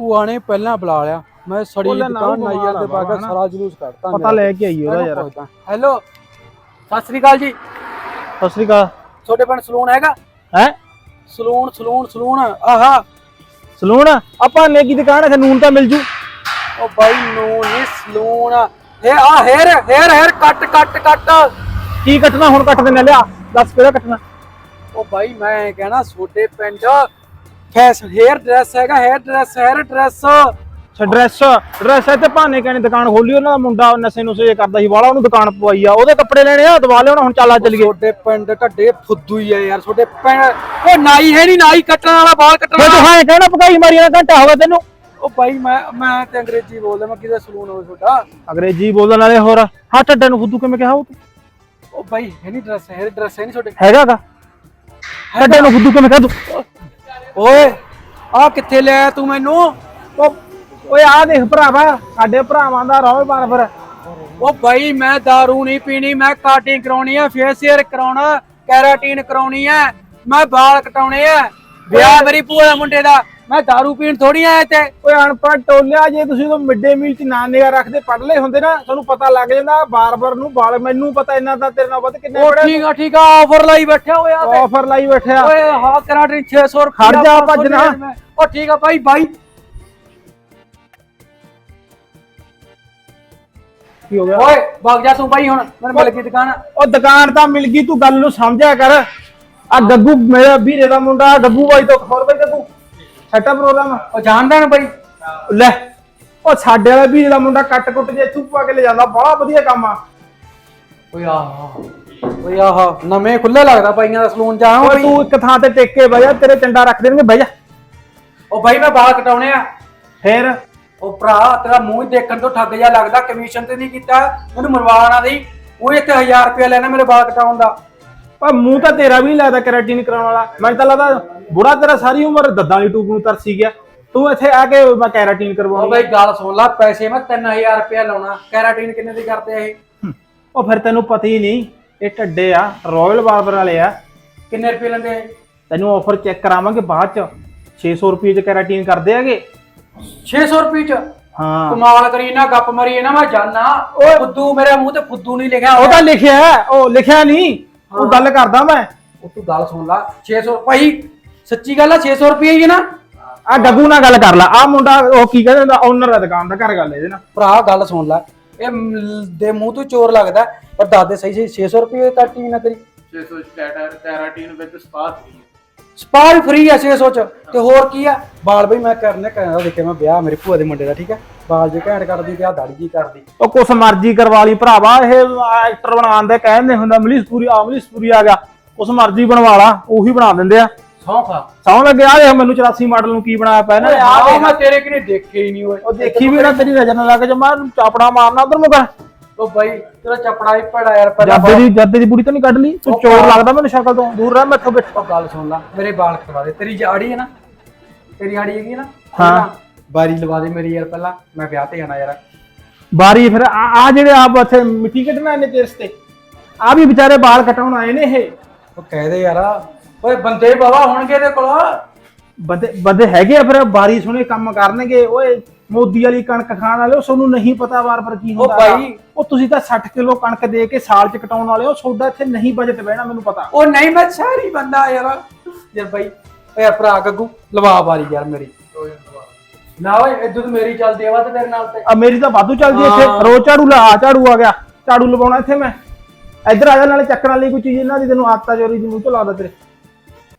ਭੂਆ ਨੇ ਪਹਿਲਾਂ ਬੁਲਾ ਲਿਆ। ਮੈਂ ਸੜੀ ਦੁਕਾਨ ਵਾਲੇ ਆ ਬਾਗਾ। ਸਾਰਾ ਜਲੂਸ ਕੱਢਤਾ ਪਤਾ ਲੈ ਕੇ ਆਈ ਉਹਦਾ ਯਾਰ। ਹੈਲੋ ਸਤਿ ਸ੍ਰੀ ਅਕਾਲ ਜੀ। ਸਤਿ ਸ੍ਰੀ ਅਕਾਲ। ਤੁਹਾਡੇ ਪਿੰਡ ਸਲੂਨ ਹੈਗਾ? ਹੈ? Salon salon salon. ਆਹਾ। ਸਲੂਨ? ਆਪਾਂ ਨੇ ਕੀ ਦੁਕਾਨ ਹੈ ਨੂਨ ਤਾਂ ਮਿਲ ਜੂ। ਉਹ ਬਾਈ ਨੂੰ ਨਹੀਂ ਸਲੂਨ। ਇਹ ਆ ਹੇਅਰ ਹੇਅਰ ਹੇਅਰ ਕੱਟ ਕੱਟ ਕੱਟ। ਕੀ ਕੱਟਣਾ ਹੁਣ ਕੱਟ ਦਿੰਨੇ ਲਿਆ। ਦੱਸ ਕਿਹੜਾ ਕੱਟਣਾ। ਉਹ ਬਾਈ ਮੈਂ ਕਹਿਣਾ ਤੁਹਾਡੇ ਪਿੰਡ ਫੈਸ਼ਨ ਹੇਅਰ ਡਰੈਸ ਹੈਗਾ hair dress hair dress dress dress ਹੈ ਤੇ ਭਾਨੇ ਕਹਿੰਦੇ ਦੁਕਾਨ ਖੋਲੀ ਉਹਨਾਂ ਦਾ ਮੁੰਡਾ ਨਸ਼ੇ ਨੁਸੇ ਜੇ ਕਰਦਾ ਸੀ ਵਾਲਾ ਉਹਨੂੰ ਦੁਕਾਨ ਪਵਾਈ ਆ ਉਹਦੇ ਕੱਪੜੇ ਲੈਣੇ ਆ ਦਵਾ ਲਿਆਉਣਾ ਹੁਣ ਚੱਲ ਆ ਚੱਲੀਏ। ਤੁਹਾਡੇ ਪਿੰਡ ਢੱਡੇ ਫੁੱਦੂ ਹੀ ਆ ਯਾਰ ਤੁਹਾਡੇ ਪਿੰਡ ਉਹ ਨਾਈ ਹੈ ਨਹੀਂ ਨਾਈ ਕੱਟਣ ਵਾਲਾ ਬਾਲ ਕੱਟਣ ਵਾਲਾ। ਹਾਂ ਕਹਿਣਾ ਪਕਾਈ ਮਾਰੀ ਨਾ ਘੰਟਾ ਹੋ ਗਿਆ ਤੈਨੂੰ। ਉਹ ਬਾਈ ਮੈਂ ਮੈਂ ਤੇ ਅੰਗਰੇਜ਼ੀ ਬੋਲਦਾ ਮੈਂ ਕਿਹਦਾ ਸਲੂਨ ਹੋਵੇ ਤੁਹਾਡਾ? ਅੰਗਰੇਜ਼ੀ ਬੋਲਣ ਵਾਲੇ ਹੋਰ ਹਾਂ ਟੱਡੇ ਨੂੰ ਫੁੱਦੂ ਕਿਵੇਂ ਕਿਹਾ ਉਹ ਤੂੰ? ਉਹ ਬਾਈ ਹੈ ਨਹੀਂ ਡਰੈਸ ਹੇਅਰ ਡਰੈਸ ਹੈ ਨਹੀਂ ਤੁਹਾਡੇ? ਹੈਗਾਗਾ ਟੱਡੇ ਨੂੰ ਫੁੱਦੂ ਕਿਵੇਂ ਕਹਿ ਤੂੰ? ਓਏ ਆ ਕਿੱਥੇ ਲਿਆ ਤੂੰ ਮੈਨੂੰ? ਉਹ ਓਏ ਆ ਦੇਖ ਭਰਾਵਾ, ਸਾਡੇ ਭਰਾਵਾਂ ਦਾ ਰੋਲ ਫਿਰ। ਉਹ ਬਾਈ, ਮੈਂ दारू ਨਹੀਂ ਪੀਣੀ, ਮੈਂ ਕਾਟਿੰਗ ਕਰਾਉਣੀ ਆ ਫੇਸੀਅਰ ਕਰਾਉਣਾ, ਕੈਰਾਟਿਨ ਕਰਾਉਣੀ ਆ, ਮੈਂ ਵਾਲ ਕਟਾਉਣੇ ਆ। ਵਿਆਹ ਮੇਰੀ ਭੂਆ ਦੇ ਮੁੰਡੇ ਦਾ। ਮੈਂ दारू ਪੀਣ ਥੋੜੀ ਆਇਆ ਤੇ ਓਏ ਅਨਪੜ੍ਹ ਟੋਲਿਆ ਜੇ ਤੁਸੀਂ ਉਹ ਮਿੱਡੇ ਮੀਲ ਚ ਨਾ ਨਿਗਾ ਰੱਖਦੇ ਪੜ ਲਏ ਹੁੰਦੇ ਨਾ ਤੁਹਾਨੂੰ ਪਤਾ ਲੱਗ ਜਾਂਦਾ ਬਾਰਬਰ ਨੂੰ ਬਾਲ ਮੈਨੂੰ ਪਤਾ ਇੰਨਾ ਤਾਂ ਤੇਰੇ ਨਾਲ ਵੱਧ ਕਿੰਨੇ ਉਹ ਠੀਕ ਆ ਠੀਕ ਆ ਆਫਰ ਲਾਈ ਬੈਠਾ ਹੋਇਆ ਤੇ। ਆਫਰ ਲਾਈ ਬੈਠਿਆ ਓਏ ਹਾਂ ਕੈਰਾਟਿਨ 600 ਰੁਪਏ ਖੜ ਜਾ, ਭੱਜਣਾ। ਉਹ ਠੀਕ ਆ ਬਾਈ ਬਾਈ। ਕੀ ਹੋ ਗਿਆ? ਓਏ ਵਗ ਜਾ ਤੂੰ ਬਾਈ ਹੁਣ ਮੈਨੂੰ ਮਿਲ ਗਈ ਦੁਕਾਨ। ਉਹ ਦੁਕਾਨ ਤਾਂ ਮਿਲ ਗਈ ਤੂੰ ਗੱਲ ਨੂੰ ਸਮਝਿਆ ਕਰ। ਆ ਗੱਗੂ ਮੇਰਾ ਵੀਰੇ ਦਾ ਮੁੰਡਾ ਗੱਗੂ ਬਾਈ ਤੋਂ ਹੋਰ ਬਾਈ ਗੱਗੂ ਸੈਟਾ ਪ੍ਰੋਗਰਾਮ ਉਹ ਜਾਣਦਾ ਨਾ ਬਾਈ? ਲੈ ਉਹ ਸਾਡੇ ਵਾਲਾ ਵੀਰੇ ਦਾ ਮੁੰਡਾ ਕੱਟ ਕੁੱਟ ਜੇ ਇੱਥੋਂ ਪਾ ਕੇ ਲੈ ਜਾਂਦਾ ਬੜਾ ਵਧੀਆ ਕੰਮ ਆ। ਓਏ ਆਹ ਓਏ ਆਹ ਨਵੇਂ ਖੁੱਲੇ ਲੱਗਦਾ ਬਾਈਆਂ ਦਾ ਸਲੂਨ ਜਾ ਓਏ ਬਾਈ? ਤੂੰ ਇੱਕ ਥਾਂ ਤੇ ਟਿਕ ਕੇ ਬਹਿ ਜਾ ਤੇਰੇ ਚੰਡਾ ਰੱਖ ਦੇਣਗੇ ਬਹਿ ਜਾ। ਉਹ ਬਾਈ ਮੈਂ ਵਾਲ ਕਟਾਉਣੇ ਆ। ਫੇਰ? ਉਹ ਭਰਾ ਤੇਰਾ ਮੂੰਹ ਹੀ ਦੇਖਣ ਤੋਂ ਠੱਗ ਜਾ ਲੱਗਦਾ ਕਮਿਸ਼ਨ ਤੇ ਨਹੀਂ ਕੀਤਾ ਮੈਨੂੰ ਮਰਵਾਣਾ ਨਹੀਂ ਉਹ ਇੱਥੇ 1000 ਰੁਪਏ ਲੈਣਾ ਮੇਰੇ ਵਾਲ ਕਟਾਉਣ ਦਾ। ਓਏ ਮੂੰਹ ਤਾਂ ਤੇਰਾ ਵੀ ਨੀ ਲੱਗਦਾ ਕੈਰਾਟਿਨ ਕਰਾਉਣ ਵਾਲਾ। ਮੈਨੂੰ ਤਾਂ ਲੱਗਦਾ ਬੁੜਾ ਤੇਰਾ ਸਾਰੀ ਉਮਰ ਦੱਦਾਂ ਵਾਲੀ ਟੂਬ ਨੂੰ ਤਰਸੀ ਗਿਆ। ਤੂੰ ਇੱਥੇ ਆ ਕੇ ਮੈਂ ਕੈਰਾਟਿਨ ਉਹ ਕਰਵਾਉਣੀ ਬਾਈ ਗੱਲ ਸੁਣ ਲੈ ਪੈਸੇ ਮੈਂ 3000 ਰੁਪਏ ਲਾਉਣਾ। ਕੈਰਾਟਿਨ ਕਿੰਨੇ ਦੀ ਕਰਦੇ ਆ ਇਹ? ਉਹ ਫਿਰ ਤੈਨੂੰ ਪਤਾ ਹੀ ਨਹੀਂ ਇਹ ਟੱਡੇ ਆ ਰਾਇਲ ਬਾਰਬਰ ਵਾਲੇ ਆ। ਕਿੰਨੇ ਰੁਪਏ ਲੈਂਦੇ ਤੈਨੂੰ ਆਫਰ ਚੈੱਕ ਕਰਾਵਾਂਗੇ ਬਾਅਦ ਚ। 600 ਰੁਪਏ ਚ ਕੈਰਾਟਿਨ ਕਰਦੇ ਆਗੇ। 600 ਰੁਪਏ ਚ? ਹਾਂ। ਕਮਾਲ ਕਰੀ ਨਾ ਗੱਪ ਮਰੀ ਨਾ ਮੈਂ ਜਾਨਾ। ਓਏ। ਫੁੱਦੂ ਮੇਰੇ ਮੂੰਹ ਤੇ ਫੁੱਦੂ ਨਹੀਂ ਲਿਖਿਆ ਉਹ। ਤਾਂ ਲਿਖਿਆ ਹੈ, ਉਹ ਲਿਖਿਆ ਨਹੀਂ। ਉਹ ਗੱਲ ਕਰਦਾ ਮੈਂ। ਉਹ ਤੂੰ ਗੱਲ ਸੁਣ ਲੈ 600 ਭਾਈ ਸੱਚੀ ਗੱਲ ਆ 600 ਰੁਪਏ ਹੀ ਹੈ ਨਾ। ਆ ਗੱਗੂ ਨਾਲ ਗੱਲ ਕਰ ਲੈ। ਆ ਮੁੰਡਾ ਉਹ ਕੀ ਕਹਿੰਦਾ ਹੁੰਦਾ ਓਨਰ ਹੈ ਦੁਕਾਨ ਦਾ ਘਰ ਗੱਲ ਇਹਦੇ ਨਾਲ। ਭਰਾ ਗੱਲ ਸੁਣ ਲੈ। ਇਹ ਮ- ਦੇ ਮੂੰਹ ਤੋਂ ਚੋਰ ਲੱਗਦਾ ਪਰ ਦਾਦੇ ਸਹੀ ਸਹੀ 600 ਰੁਪਏ ਕੱਟੀ ਨਾ ਤੇਰੀ? 600 ਕੈਟਰ keratin with spa free spa we free ਆ 600 ਚ। ਤੇ ਹੋਰ ਕੀ ਆ? ਬਾਲ ਬਈ ਮੈਂ ਕਰਨੇ ਕਹਿੰਦਾ ਦੇਖਿਆ ਮੈਂ ਵਿਆਹ ਮੇਰੇ ਭੂਆ ਦੇ ਮੁੰਡੇ ਦਾ ਠੀਕ ਆ? ਬਾਲ ਜੇ ਘੈਂਟ ਕਰਦੀ ਤੇ ਆ ਦਾੜੀ ਜੀ ਕਰਦੀ। ਉਹ ਕੁਛ ਮਰਜ਼ੀ ਕਰਵਾ ਲਈ ਭਰਾਵਾ ਇਹ ਐਕਟਰ ਬਣਾਉਣ ਦੇ ਕਹਿੰਦੇ ਹੁੰਦਾ ਮਲੀਸ ਪੂਰੀ ਆ ਮਲੀਸ ਪੂਰੀ ਆ ਗਿਆ। ਕੁਛ ਮਰਜ਼ੀ ਬਣਵਾ ਲਾ ਉਹੀ ਬਣਾ ਦਿੰਦੇ ਆ। ਸੌਂ ਲੱਗੇ ਆ ਦੇਖ ਮੈਨੂੰ 84 ਮਾਡਲ ਨੂੰ ਕੀ ਬਣਾਇਆ ਪਿਆ ਨੇ। ਆਹ ਆ ਦੇਖ। ਮੈਂ ਤੇਰੇ ਕਿਨੇ ਦੇਖੇ ਹੀ ਨਹੀਂ ਓਏ। ਉਹ ਦੇਖੀ ਵੀ ਨਾ ਤੇਰੀ ਨਜ਼ਰ ਨਾ ਲੱਗ ਜਾ ਮੈਂ ਚਾਪੜਾ ਮਾਰਨਾ ਉਧਰ ਮੁਕਾ ਉਹ ਬਾਈ ਤੇਰਾ ਚੱਪੜਾ ਹੀ ਪੜਾ ਯਾਰ ਪਹਿਲਾਂ ਜੱਦੇ ਦੀ ਜੱਦੇ ਦੀ ਬੁੜੀ ਤਾਂ ਨਹੀਂ ਕੱਢ ਲਈ ਤੂੰ ਚੋਰ ਲੱਗਦਾ ਮੈਨੂੰ ਸ਼ਕਲ ਤੋਂ। ਦੂਰ ਰਹਿ ਮੈਥੋਂ ਬਿਠ। ਉਹ ਗੱਲ ਸੁਣ ਲੈ ਮੇਰੇ ਬਾਲ ਕਟਵਾ ਦੇ। ਤੇਰੀ ਜਾੜੀ ਹੈ ਨਾ ਤੇਰੀ ਆੜੀ ਹੈਗੀ ਹੈ ਨਾ ਹਾਂ। ਬਾਰੀ ਲਵਾ ਦੇ ਮੇਰੀ ਯਾਰ ਪਹਿਲਾਂ। ਮੈਂ ਵਿਆਹ ਤੇ ਜਾਣਾ ਯਾਰ। ਬਾਰੀ ਫਿਰ ਆ ਆ ਜਿਹੜੇ ਆਪ ਉੱਥੇ ਮਿੱਟੀ ਕੱਢਣਾ ਇਹਨੇ ਤੇਰੇ ਤੇ ਆ ਵੀ ਵਿਚਾਰੇ ਬਾਲ ਕਟਾਉਣ ਆਏ ਨੇ ਇਹ। ਉਹ ਕਹਿ ਦੇ ਯਾਰ ਓਏ ਬੰਦੇ ਬਾਬਾ ਹੋਣਗੇ ਇਹਦੇ ਕੋਲ। ਬੰਦੇ ਬੰਦੇ ਹੈਗੇ ਆ ਫਿਰ ਬਾਰੀ ਸੁਣੇ ਕੰਮ ਕਰਨਗੇ। ਓਏ ਮੋਦੀ ਵਾਲੀ ਕਣਕ ਖਾਣ ਵਾਲੇ ਉਹ ਤੁਹਾਨੂੰ ਨਹੀਂ ਪਤਾ ਵਾਰ ਪਰ ਕੀ ਹੁੰਦਾ। ਬਾਈ। ਉਹ ਤੁਸੀਂ ਤਾਂ 60 ਕਿਲੋ ਕਣਕ ਦੇ ਕੇ ਸਾਲ ਚ ਕਟਾਉਣ ਵਾਲੇ ਹੋ ਤੁਹਾਡਾ ਇੱਥੇ ਨਹੀਂ ਬਜਟ ਬਹਿਣਾ ਮੈਨੂੰ ਪਤਾ। ਉਹ ਨਹੀਂ ਮੈਂ ਸ਼ਹਿਰੀ ਬੰਦਾ ਯਾਰ। ਯਾਰ ਬਾਈ ਓਏ ਭਰਾ ਗੱਗੂ ਲਵਾ ਬਾਰੀ ਯਾਰ ਮੇਰੀ। ਨਾ ਓਏ ਇਦੋਂ ਤਾਂ ਮੇਰੀ ਚੱਲਦੀ ਆ ਵਾ ਤੇ ਤੇਰੇ ਨਾਲ ਤੇ। ਆ ਮੇਰੀ ਤਾਂ ਵਾਧੂ ਚੱਲਦੀ ਹਾਂ। ਇੱਥੇ। ਰੋਜ਼ ਝਾੜੂ ਲਾ ਆ ਝਾੜੂ ਆ ਗਿਆ। ਝਾੜੂ ਲਵਾਉਣਾ ਇੱਥੇ ਮੈਂ। ਇੱਧਰ ਆ ਜਾ ਨਾਲੇ ਚੱਕਣ ਵਾਲੀ ਕੋਈ ਚੀਜ਼ ਇਹਨਾਂ ਦੀ ਤੈਨੂੰ ਆਦਤਾਂ ਚੋਰੀ ਦੀ ਮੂੰਹ ਤੋਂ ਲਾਦਾ ਤੇਰੇ।